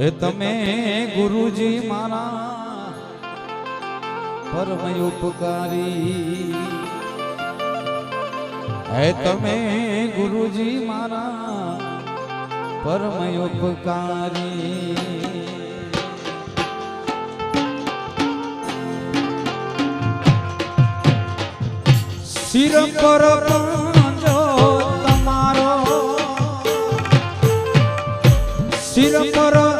એ તમે ગુરુજી મારા પરમ ઉપકારી હે તમે ગુરુજી મારા પરમ ઉપકારી શિર પર પાંજો તમારો શિર પર